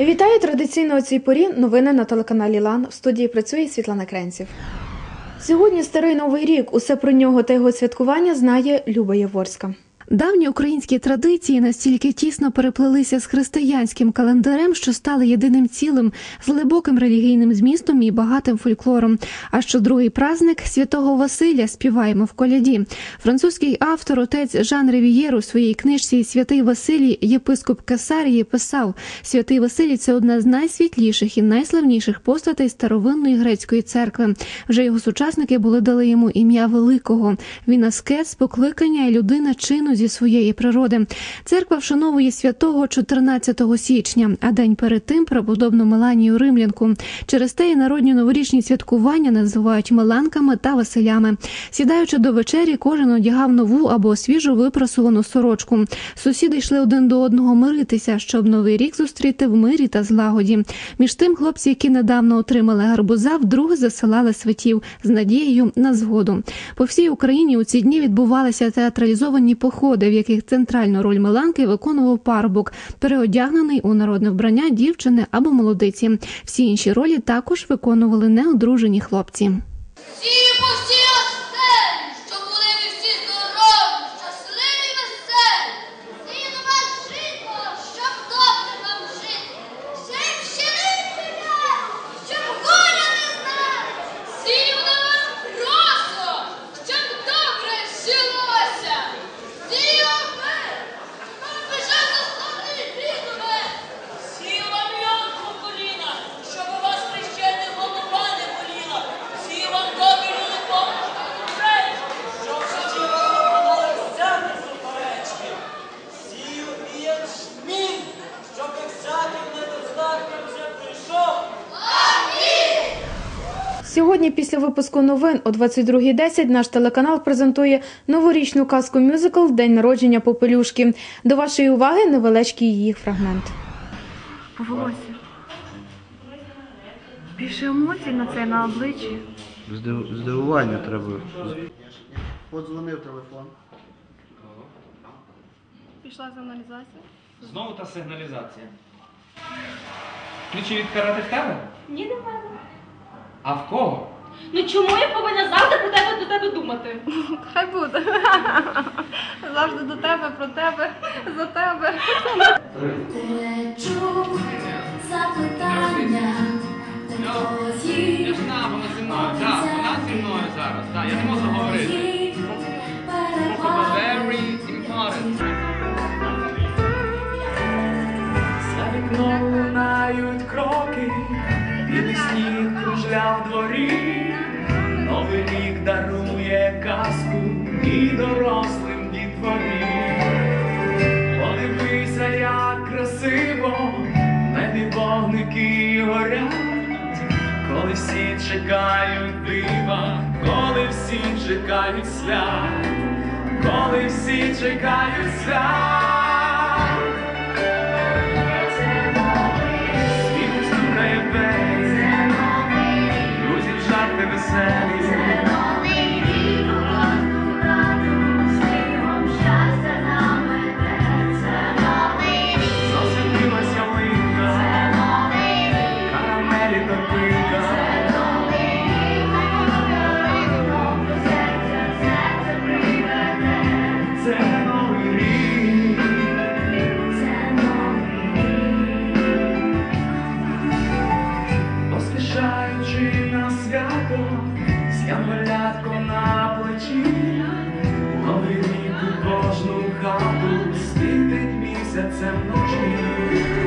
Вітаю традиційно у цій порі. Новини на телеканалі Лан. В студії працює Світлана Кренців. Сьогодні старий новий рік. Усе про нього та його святкування знає Люба Яворська. Давні українські традиції настільки тісно переплелися з християнським календарем, що стали єдиним цілим з глибоким релігійним змістом і багатим фольклором. А що другий праздник святого Василя співаємо в коляді. Французький автор, отець Жан Ревієр у своїй книжці Святий Василій, єпископ Кесарії, писав: Святий Василій це одна з найсвітліших і найславніших постатей старовинної грецької церкви. Вже його сучасники були дали йому ім'я великого. Він аскет, покликання і людина чину зі своєї природи. Церква вшановує святого 14 січня, а день перед тим преподобну Меланію Римлянку. Через те і народні новорічні святкування називають Меланками та Василями. Сідаючи до вечері, кожен одягав нову або свіжо випрасувану сорочку. Сусіди йшли один до одного миритися, щоб новий рік зустріти в мирі та злагоді. Між тим, хлопці, які недавно отримали гарбуза, вдруге засилали святів з надією на згоду. По всій Україні у ці дні відбувалися театралізовані походи, в яких центральну роль Меланки виконував парубок, переодягнений у народне вбрання дівчини або молодиці. Всі інші ролі також виконували неодружені хлопці. Сьогодні, після випуску новин о 22.10, наш телеканал презентує новорічну казку мюзикл День народження Попелюшки. До вашої уваги невеличкий її фрагмент. Волосся. Більше емоцій на це на обличчі. Здив- Здивування треба. Подзвонив телефон. Пішла сигналізація. Знову та сигналізація. Ключі від карати в тебе? Ні, не в мене. А в кого? Ну чому я повинна завжди про тебе до тебе думати? Хай буде. Завжди до тебе, про тебе, за тебе. Чув запитання, Я ж знав, вона зі мною. Так, вона зі мною зараз. Так, я не можу говорити. Дарує казку і дорослим дітворі. Подивися, як красиво, небі вогники горять, коли всі чекають дива, коли всі чекають свят, коли всі чекають свят. Плечі, новий у кожну хату світить місяцем вночі.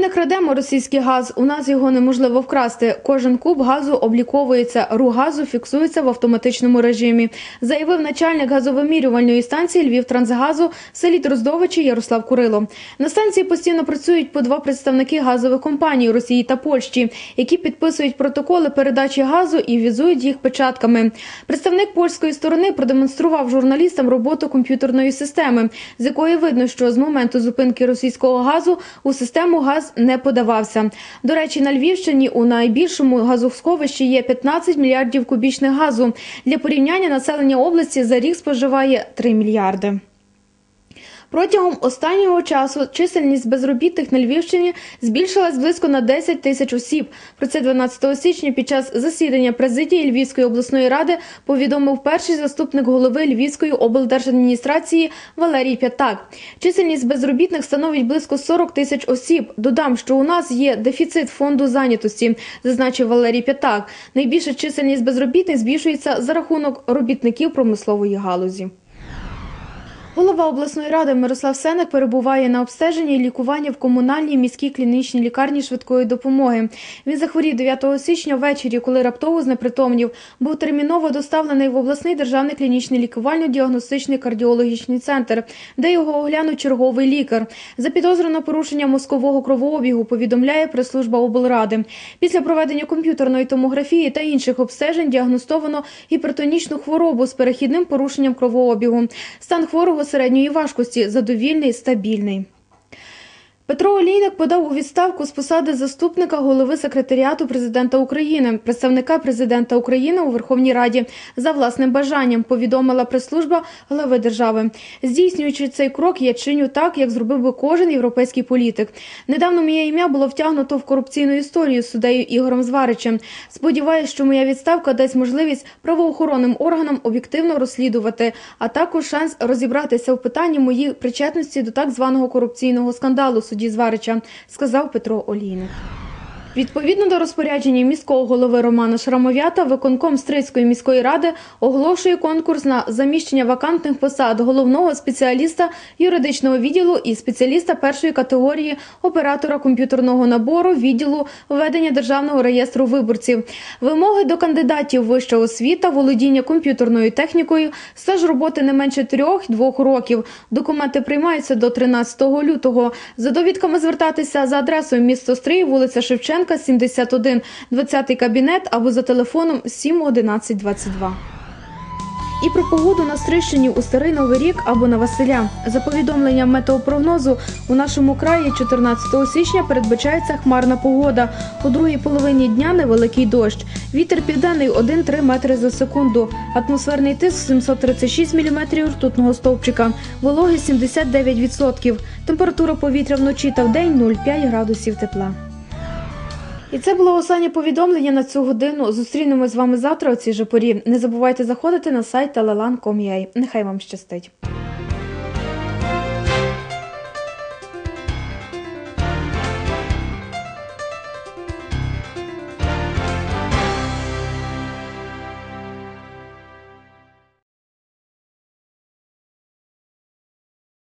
Не крадемо російський газ. У нас його неможливо вкрасти. Кожен куб газу обліковується. Рух газу фіксується в автоматичному режимі. Заявив начальник газовимірювальної станції Львівтрансгазу селі Дроздовичі Ярослав Курило. На станції постійно працюють по два представники газових компаній Росії та Польщі, які підписують протоколи передачі газу і візують їх печатками. Представник польської сторони продемонстрував журналістам роботу комп'ютерної системи, з якої видно, що з моменту зупинки російського газу у систему газ не подавався. До речі, на Львівщині у найбільшому газосховищі є 15 мільярдів кубічних газу. Для порівняння населення області за рік споживає 3 мільярди. Протягом останнього часу чисельність безробітних на Львівщині збільшилась близько на 10 тисяч осіб. Про це 12 січня під час засідання президії Львівської обласної ради повідомив перший заступник голови Львівської облдержадміністрації Валерій П'ятак. Чисельність безробітних становить близько 40 тисяч осіб. Додам, що у нас є дефіцит фонду зайнятості, зазначив Валерій П'ятак. Найбільша чисельність безробітних збільшується за рахунок робітників промислової галузі. Голова обласної ради Мирослав Сенек перебуває на обстеженні і лікуванні в комунальній міській клінічній лікарні швидкої допомоги. Він захворів 9 січня ввечері, коли раптово знепритомнів. Був терміново доставлений в обласний державний клінічний лікувально-діагностичний кардіологічний центр, де його оглянув черговий лікар. За підозру на порушення мозкового кровообігу повідомляє прес-служба облради. Після проведення комп'ютерної томографії та інших обстежень діагностовано гіпертонічну хворобу з перехідним порушенням кровообігу. Стан хворого середньої важкості задовільний, стабільний. Петро Олійник подав у відставку з посади заступника голови секретаріату президента України, представника президента України у Верховній Раді за власним бажанням. Повідомила прес-служба глави держави. Здійснюючи цей крок, я чиню так, як зробив би кожен європейський політик. Недавно моє ім'я було втягнуто в корупційну історію з суддею Ігорем Зваричем. Сподіваюсь, що моя відставка дасть можливість правоохоронним органам об'єктивно розслідувати, а також шанс розібратися в питанні моїй причетності до так званого корупційного скандалу судді Зварича, сказав Петро Олійник. Відповідно до розпорядження міського голови Романа Шрамовята, виконком Стрийської міської ради оголошує конкурс на заміщення вакантних посад головного спеціаліста юридичного відділу і спеціаліста першої категорії оператора комп'ютерного набору відділу ведення державного реєстру виборців. Вимоги до кандидатів вища освіта, володіння комп'ютерною технікою, стаж роботи не менше трьох-двох років. Документи приймаються до 13 лютого. За довідками звертатися за адресою місто Стрий, вулиця Шевченка, 71, 20 кабінет або за телефоном 7 11 22. І про погоду на Стрищині у Старий Новий рік або на Василя. За повідомленням метеопрогнозу, у нашому краї 14 січня передбачається хмарна погода. У другій половині дня невеликий дощ. Вітер південний 1-3 метри за секунду. Атмосферний тиск 736 мм ртутного стовпчика. Вологість 79%. Температура повітря вночі та вдень 0,5 градусів тепла. І це було останнє повідомлення на цю годину. Зустрінемось з вами завтра У цій же порі. Не забувайте заходити на сайт telelan.com.ua. Нехай вам щастить.